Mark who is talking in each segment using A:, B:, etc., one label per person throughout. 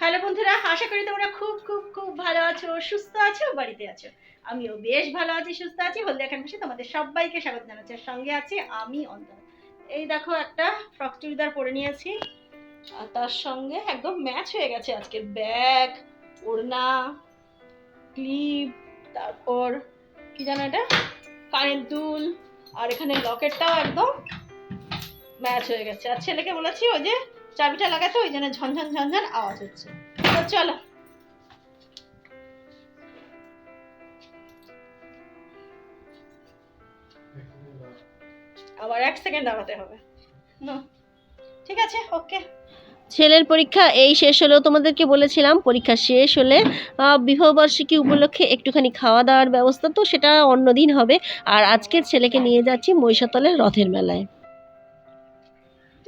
A: Hello বন্ধুরা, আশা করি তোমরা খুব খুব খুব ভালো আছো, সুস্থ আছো, বাড়িতে আছো। আমিও বেশ ভালো আছি, সুস্থ আছি। হলদিয়া ক্যাম্পাসে তোমাদের সবাইকে স্বাগত জানাচ্ছি সঙ্গে আছি আমি অন্তর। এই দেখো একটা ফ্রক চুড়িদার পরে নিয়েছি, আর তার সঙ্গে একদম ম্যাচ হয়ে গেছে আজকে ব্যাগ ওড়না ক্লিপ তারপর কি জানো এটা? কানের দুল, আর এখানে লকেটটাও একদম ম্যাচ হয়ে গেছে। আর ছেলেকে বলেছি, ওই যে চাবিটা লাগাতে, ওই জন্য ঝনঝন ঝনঝন আওয়াজ হচ্ছে। তো চলো। আবার এক সেকেন্ড হবে। ঠিক আছে, ওকে।
B: ছেলের পরীক্ষা এই শেষ হলো তোমাদেরকে বলেছিলাম, পরীক্ষা শেষ হলে বিবাহবার্ষিকী উপলক্ষে একটুখানি খাওয়া দাওয়ার ব্যবস্থা তো সেটা অন্যদিন হবে। আর আজকের ছেলেকে নিয়ে যাচ্ছি মহিষাতলের রথের মেলায়।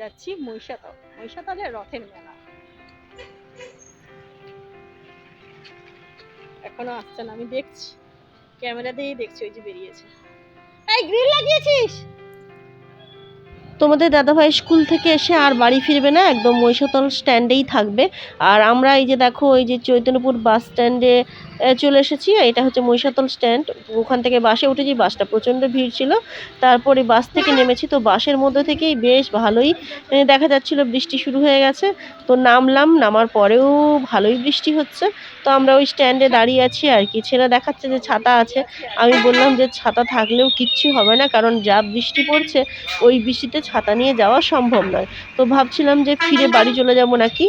A: যাচ্ছি মহিষাতল। মহিষাতলের রথের মেলা। এখনও আসছে না, আমি দেখছি। ক্যামেরা দিয়েই দেখছি, ওই যে বেরিয়েছে। এই গ্রিল লাগিয়েছিস?
B: তোমাদের দাদাভাই স্কুল থেকে এসে আর বাড়ি ফিরবে না, একদম মহিষাতল স্ট্যান্ডেই থাকবে। আর আমরা এই যে দেখো এই যে চৈতন্যপুর বাস স্ট্যান্ডে চলে এসেছি। এটা হচ্ছে মহিষাতল স্ট্যান্ড ওখান থেকে বাসে উঠেছি, বাসটা প্রচণ্ড ভিড় ছিল। তারপরে বাস থেকে নেমেছি, তো বাসের মধ্যে থেকেই বেশ ভালোই দেখা যাচ্ছিল বৃষ্টি শুরু হয়ে গেছে। তো নামলাম, নামার পরেও ভালোই বৃষ্টি হচ্ছে। তো আমরা ওই স্ট্যান্ডে দাঁড়িয়ে আছি আর কি। ছেলে দেখাচ্ছে যে ছাতা আছে। আমি বললাম যে ছাতা থাকলেও কিচ্ছু হবে না, কারণ যা বৃষ্টি পড়ছে, ওই বৃষ্টিতে ছাতা নিয়ে যাওয়া সম্ভব নয়। তো ভাবছিলাম যে ফিরে বাড়ি চলে যাব নাকি?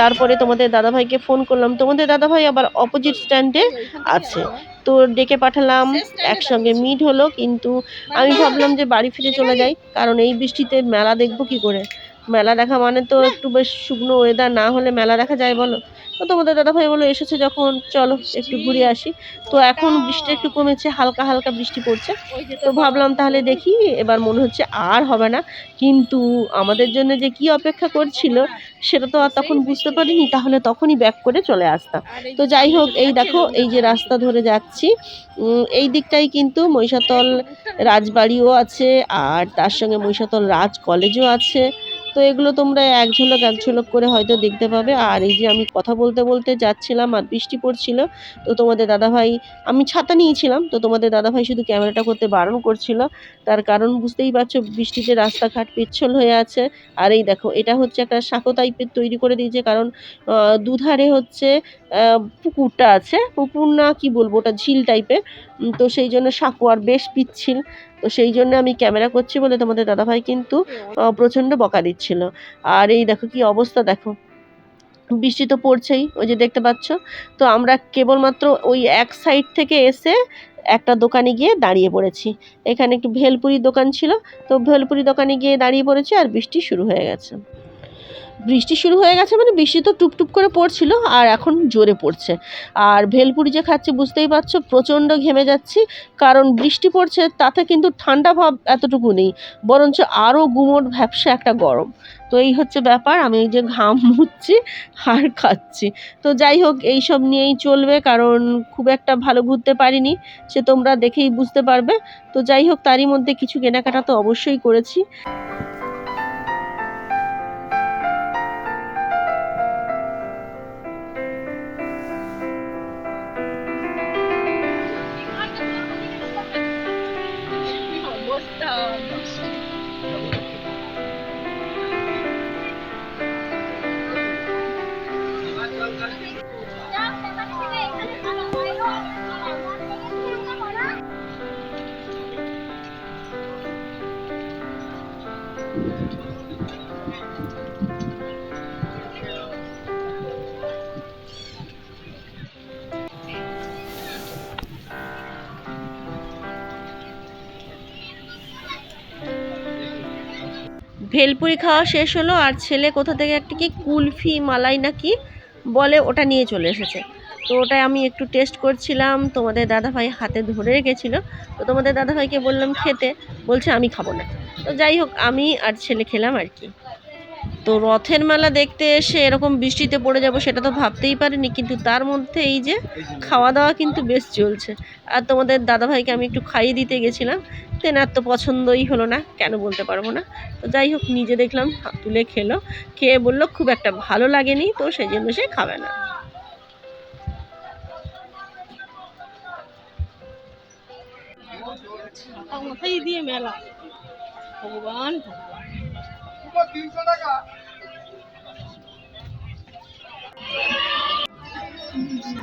B: তারপরে তোমাদের দাদাভাইকে ফোন করলাম। তোমাদের দাদাভাই আবার অপোজিট স্ট্যান্ডে আছে। তো ডেকে পাঠালাম, একসঙ্গে মিট হলো, কিন্তু আমি ভাবলাম যে বাড়ি ফিরে চলে যাই, কারণ এই বৃষ্টিতে মেলা দেখব কি করে? মেলা দেখা মানে তো একটু বেশ শুকনো ওয়েদার না হলে মেলা দেখা যায় বলো? তো তোমাদের দাদাভাই বলো, এসেছে যখন, চলো একটু ঘুরে আসি। তো এখন বৃষ্টি একটু কমেছে, হালকা হালকা বৃষ্টি পড়ছে। তো ভাবলাম তাহলে দেখি, এবার মনে হচ্ছে আর হবে না। কিন্তু আমাদের জন্য যে কি অপেক্ষা করছিল, সেটা তো আর তখন বুঝতে পারিনি, তাহলে তখনই ব্যাক করে চলে আসতাম। তো যাই হোক, এই দেখো, এই যে রাস্তা ধরে যাচ্ছি। এই দিকটাই কিন্তু মহিষাতল রাজবাড়িও আছে, আর তার সঙ্গে মহিষাতল রাজ কলেজও আছে। তো এগুলো তোমরা এক ঝলক এক ঝলক করে হয়তো দেখতে পাবে। আর এই যে আমি কথা বলতে বলতে যাচ্ছিলাম আর বৃষ্টি পড়ছিল, তো তোমাদের দাদাভাই, আমি ছাতা নিয়েছিলাম, তো তোমাদের দাদাভাই শুধু ক্যামেরাটা করতে বারণ করছিল। তার কারণ বুঝতেই পারছ, বৃষ্টিতে রাস্তাঘাট পিচ্ছল হয়ে আছে। আর এই দেখো, এটা হচ্ছে একটা সাঁকো টাইপের তৈরি করে দিয়েছে, কারণ দুধারে হচ্ছে পুকুরটা আছে। পুকুর না কি বলব, ওটা ঝিল টাইপের। তো সেই জন্য সাঁকো আর বেশ পিচ্ছিল। তো সেই জন্য আমি ক্যামেরা করছি বলে তোমাদের দাদাভাই কিন্তু প্রচণ্ড বকা দিচ্ছিল। আর এই দেখো কি অবস্থা দেখো। বৃষ্টি তো পড়ছেই, ওই যে দেখতে পাচ্ছ। তো আমরা কেবলমাত্র ওই এক সাইড থেকে এসে একটা দোকানে গিয়ে দাঁড়িয়ে পড়েছি। এখানে একটু ভেলপুরি দোকান ছিল, তো ভেলপুরি দোকানে গিয়ে দাঁড়িয়ে পড়েছি আর বৃষ্টি শুরু হয়ে গেছে। বৃষ্টি শুরু হয়ে গেছে মানে বৃষ্টি তো টুপটুপ করে পড়ছিল আর এখন জোরে পড়ছে। আর ভেলপুরি যে খাচ্ছি বুঝতেই পারছ, প্রচণ্ড ঘেমে যাচ্ছি, কারণ বৃষ্টি পড়ছে তাতে কিন্তু ঠান্ডা ভাব এতটুকু নেই, বরঞ্চ আরও গুমোট ভ্যাপসা একটা গরম। তো এই হচ্ছে ব্যাপার, আমি এই যে ঘাম মুচ্ছি আর খাচ্ছি। তো যাই হোক, এই সব নিয়েই চলবে, কারণ খুব একটা ভালো ঘুরতে পারিনি, সে তোমরা দেখেই বুঝতে পারবে। তো যাই হোক, তারই মধ্যে কিছু কেনাকাটা তো অবশ্যই করেছি। ভেলপুরি খাওয়া শেষ হলো আর ছেলে কোথা থেকে একটা কি কুলফি, মালাই নাকি বলে ওটা নিয়ে চলে এসেছে। তো ওটা আমি একটু টেস্ট করছিলাম, তোমাদের দাদাভাই হাতে ধরে রেখেছিল। তো তোমাদের দাদাভাইকে বললাম খেতে, বলছে আমি খাব না। তো যাই হোক, আমি আর ছেলে খেলাম আর কি। তো রথের মেলা দেখতে এসে এরকম বৃষ্টিতে পড়ে যাব সেটা তো ভাবতেই পারিনি, কিন্তু তার মধ্যে এই যে খাওয়া দাওয়া কিন্তু বেশ চলছে। আর তোমাদের দাদাভাইকে আমি একটু খাইয়ে দিতে গেছিলাম তেন আর তো পছন্দই হলো না, কেন বলতে পারব না। তো যাই হোক, নিজে দেখলাম তুলে খেলো, খেয়ে বলল, খুব একটা ভালো লাগেনি, তো সেই জন্য সে খাবে না।
A: মেলা। ভগবান।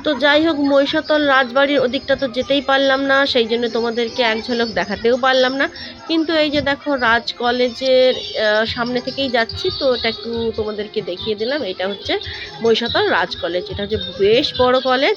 B: তো যাই হোক, মহিষাতল রাজবাড়ির ওদিকটা তো যেতেই পারলাম না, সেই জন্য তোমাদেরকে এক ঝলক দেখাতেও পারলাম না। কিন্তু এই যে দেখো, রাজ কলেজের সামনে থেকেই যাচ্ছি, তো এটা একটু তোমাদেরকে দেখিয়ে দিলাম। এটা হচ্ছে মহিষাতল রাজ কলেজ। এটা হচ্ছে বেশ বড় কলেজ।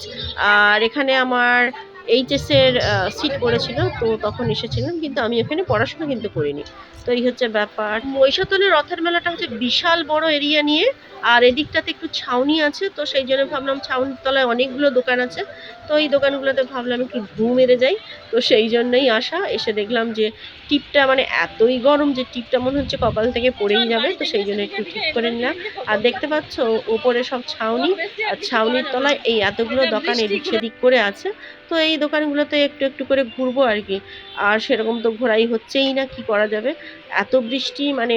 B: আর এখানে আমার এইচএসের সিট পড়েছিল, তো তখন এসেছিলাম, কিন্তু আমি এখানে পড়াশোনা কিন্তু করিনি। তো এই হচ্ছে ব্যাপার। মহিষাতলের রথের মেলাটা হচ্ছে বিশাল বড় এরিয়া নিয়ে, আর এদিকটাতে একটু ছাউনি আছে, তো সেই জন্য ভাবলাম ছাউনির তলায় অনেকগুলো দোকান আছে। তো এই দোকানগুলোতে ভাবলাম একটু ঘু মেরে যাই, তো সেই জন্যই আসা। এসে দেখলাম যে টিপটা মানে এতই গরম যে টিপটা মনে হচ্ছে কপাল থেকে পড়েই যাবে, তো সেই জন্য একটু ঠিক করে নিলাম। আর দেখতে পাচ্ছ, ওপরে সব ছাউনি, আর ছাউনির তলায় এই এতগুলো দোকান এদিক সেদিক করে আছে। তো এই দোকানগুলোতে একটু একটু করে ঘুরবো আর কি। আর সেরকম তো ঘোরাই হচ্ছেই না, কি করা যাবে? এত বৃষ্টি মানে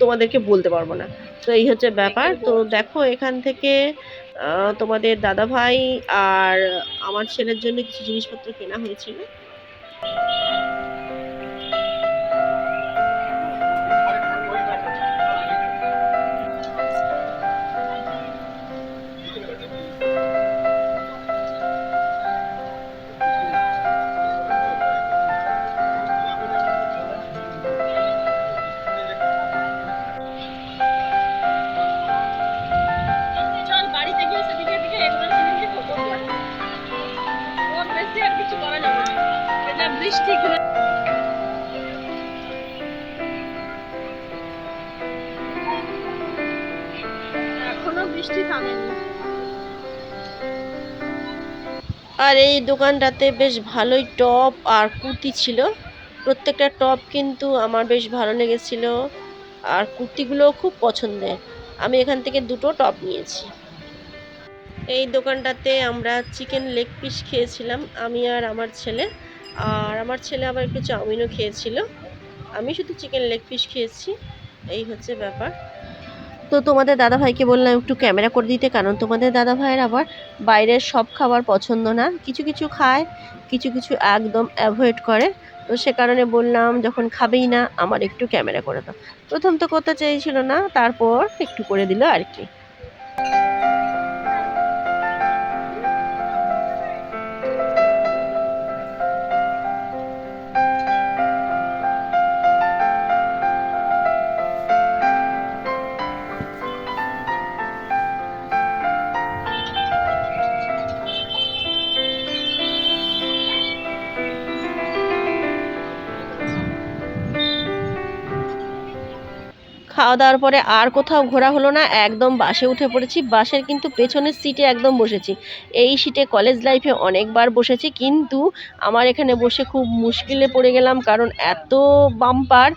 B: তোমাদেরকে বলতে পারব না। তো এই হচ্ছে ব্যাপার। তো দেখো, এখান থেকে তোমাদের দাদা ভাই আর আমার ছেলের জন্য কিছু জিনিসপত্র কেনা হয়েছিল।
A: বৃষ্টি থামেনি।
B: আর এই দোকানটাতে বেশ ভালোই টপ আর কুর্তি ছিল। প্রত্যেকটা টপ কিন্তু আমার বেশ ভালো লেগেছিল। আর কুর্তিগুলোও খুব পছন্দের। আমি এখান থেকে দুটো টপ নিয়েছি। এই দোকানটাতে আমরা চিকেন লেগ পিস খেয়েছিলাম, আমি আর আমার ছেলে। আর আমার ছেলে আবার একটু চাউমিনও খেয়েছিল। আমি শুধু চিকেন লেগ পিস খেয়েছি। এই হচ্ছে ব্যাপার। তো তোমাদের দাদাভাইকে বললাম একটু ক্যামেরা করে দিতে, কারণ তোমাদের দাদাভাইয়ের আবার বাইরের সব খাবার পছন্দ না। কিছু কিছু খায়, কিছু কিছু একদম অ্যাভয়েড করে। তো সে কারণে বললাম, যখন খাবেই না, আমার একটু ক্যামেরা করে দাও। প্রথম তো করতে চেয়েছিল না, তারপর একটু করে দিল আর কি। খাওয়া দাওয়ার পরে আর কোথাও ঘোরা হলো না, একদম বাসে উঠে পড়েছি। বাসের কিন্তু পেছনের সিটে একদম বসেছি। এই সিটে কলেজ লাইফে অনেকবার বসেছি, কিন্তু আমার এখানে বসে খুব মুশকিলে পড়ে গেলাম, কারণ এত বাম্পার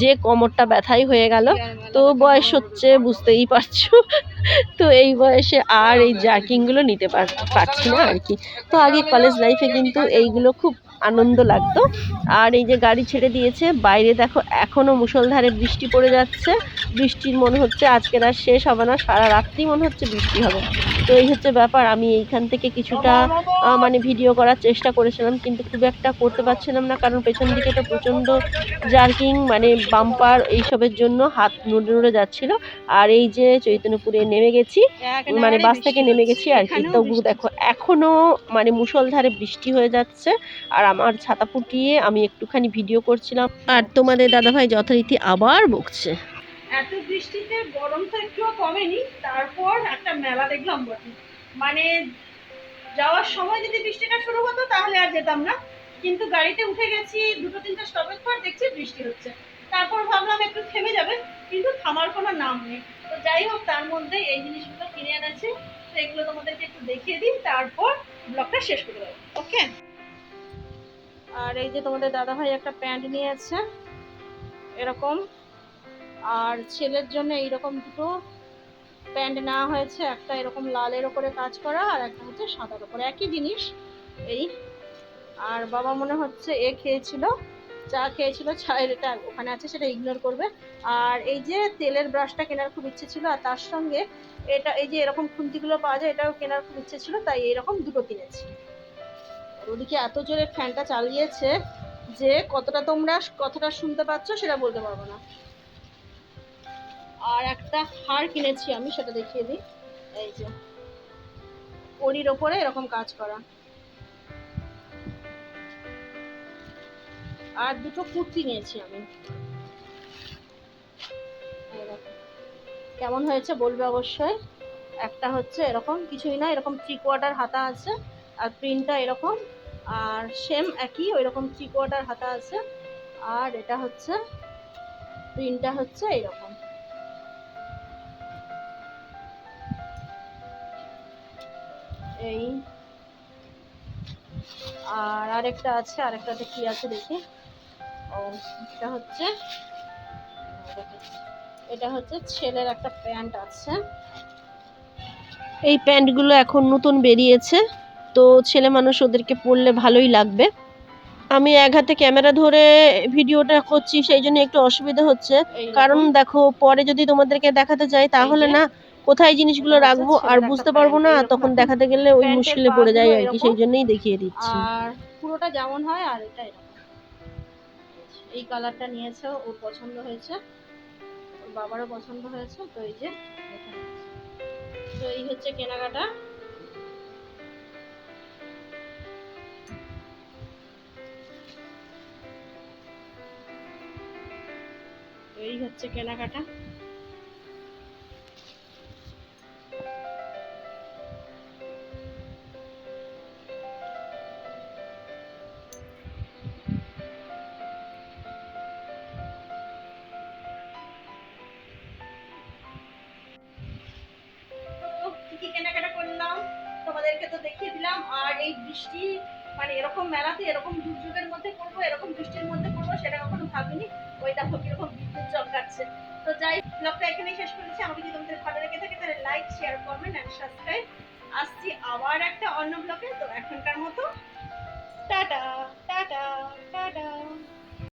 B: যে কোমরটা ব্যথাই হয়ে গেল। তো বয়স হচ্ছে, বুঝতেই পারছ। তো এই বয়সে আর এই জার্কিংগুলো নিতে পারছি না আর কি। তো আগে কলেজ লাইফে কিন্তু এইগুলো খুব আনন্দ লাগতো। আর এই যে গাড়ি ছেড়ে দিয়েছে বাইরে দেখো এখনও মুষলধারে বৃষ্টি পড়ে যাচ্ছে। বৃষ্টির মনে হচ্ছে আজকের আর শেষ হবে না সারা রাত্রি মনে হচ্ছে বৃষ্টি হবে। তো এই হচ্ছে ব্যাপার আমি এইখান থেকে কিছুটা মানে ভিডিও করার চেষ্টা করেছিলাম কিন্তু খুব একটা করতে পারছিলাম না কারণ পেছন দিকে তো প্রচণ্ড জার্কিং মানে বাম্পার এইসবের জন্য হাত নড়ে নড়ে যাচ্ছিল। আর এই যে চৈতন্যপুরে নেমে গেছি মানে বাস থেকে নেমে গেছি আর কি। তবু দেখো এখনও মানে মুষলধারে বৃষ্টি হয়ে যাচ্ছে। আর আমার ছাতা ফুটিয়ে আমি একটুখানি ভিডিও করছিলাম। আর তোমাদের দাদাভাই যথারীতি আবার বকছে।
A: এত বৃষ্টিতে গরম তো একটুও কমেনি, তারপর একটা মেলা দেখলাম বটে। মানে যাওয়ার সময় যদি বৃষ্টিটা শুরু হতো তাহলে আর যেতাম না। কিন্তু গাড়িতে উঠে গেছি, দুটো তিনটা স্টপেজ পর দেখছি বৃষ্টি হচ্ছে। তারপর ভাবলাম একটু থেমে যাবে, কিন্তু থামার কোনো নাম নেই। তো যাই হোক, তার মধ্যে এই জিনিসগুলো কিনে এনেছি তো এগুলো তোমাদেরকে একটু দেখিয়ে দিই, তারপর ব্লগটা শেষ করে দেবো। ওকে? আর এই যে তোমাদের দাদাভাই একটা প্যান্ট নিয়েছে, এরকম। আর ছেলের জন্য এইরকম দুটো প্যান্ট নেওয়া হয়েছে, একটা এরকম লালের ওপরে কাজ করা আর একটা হচ্ছে সাদার ওপরে। একই জিনিস এই। আর বাবা মনে হচ্ছে এ খেয়েছিল, চা খেয়েছিল, চায়ের এটা ওখানে আছে, সেটা ইগনোর করবে। আর এই যে তেলের ব্রাশটা কেনার খুব ইচ্ছে ছিল, আর তার সঙ্গে এটা, এই যে এরকম খুন্তিগুলো পাওয়া যায়, এটাও কেনার খুব ইচ্ছে ছিল, তাই এরকম দুটো কিনেছি। আর ওদিকে এত জোরে ফ্যানটা চালিয়েছে যে কতটা তোমরা কথাটা শুনতে পাচ্ছ সেটা বলতে পারব না। আর একটা হার কিনেছি আমি, সেটা দেখিয়ে দিই। এই যে ওরির ওপরে এরকম কাজ করা। আর দুটো কুর্তি নিয়েছি আমি। কেমন হয়েছে বলবে অবশ্যই। একটা হচ্ছে এরকম, কিছুই না, এরকম থ্রি কোয়ার্টার হাতা আছে, আর প্রিন্টটা এরকম আর সেম একই ওই রকম থ্রি কোয়ার্টার হাতা আছে। আর এটা হচ্ছে প্রিন্টটা হচ্ছে এরকম। এই। আর আরেকটা আছে, আরেকটাতে কি আছে দেখি। ও, এটা হচ্ছে এটা হচ্ছে ছেলের একটা প্যান্ট আছে।
B: এই প্যান্টগুলো এখন নতুন বেরিয়েছে। তো ছেলে মানুষ ওদেরকে পড়লে ভালোই লাগবে। আমি এক হাতে ক্যামেরা ধরে ভিডিওটা করছি সেই জন্য একটু অসুবিধা হচ্ছে। কারণ দেখো পরে যদি তোমাদেরকে দেখাতে যাই তাহলে না কোথায় জিনিসগুলো রাখব আর বুঝতে পারব না তখন দেখাতে গেলে ওই মুশকিলে পড়ে যাই আর কি সেই জন্যই দেখিয়ে দিচ্ছি।
A: আর পুরোটা যেমন হয় আর এটা এই কালারটা নিয়েছে ওর পছন্দ হয়েছে। বাবারও পছন্দ হয়েছে তো এই যে তো এই হচ্ছে কেনাকাটা। এই হচ্ছে কেনাকাটা। করলাম? তোমাদেরকে তো দেখিয়ে দিলাম। আর এই বৃষ্টি মানে এরকম মেলাতে এরকম দুর্যোগের মধ্যে পড়ব, এরকম বৃষ্টির মধ্যে পড়ব, সেটা কখনো ভাবিনি। ওই দেখো কীরকম চমকাচ্ছে তো যাই ব্লগটা এখানেই শেষ করেছি। আমাকে যদি তোমাদের ভালো লেগে থাকে, তাহলে like share comment and subscribe আসছি আবার একটা অন্য ব্লগে। তো এখনকার মতো, টাটা টাটা টাটা।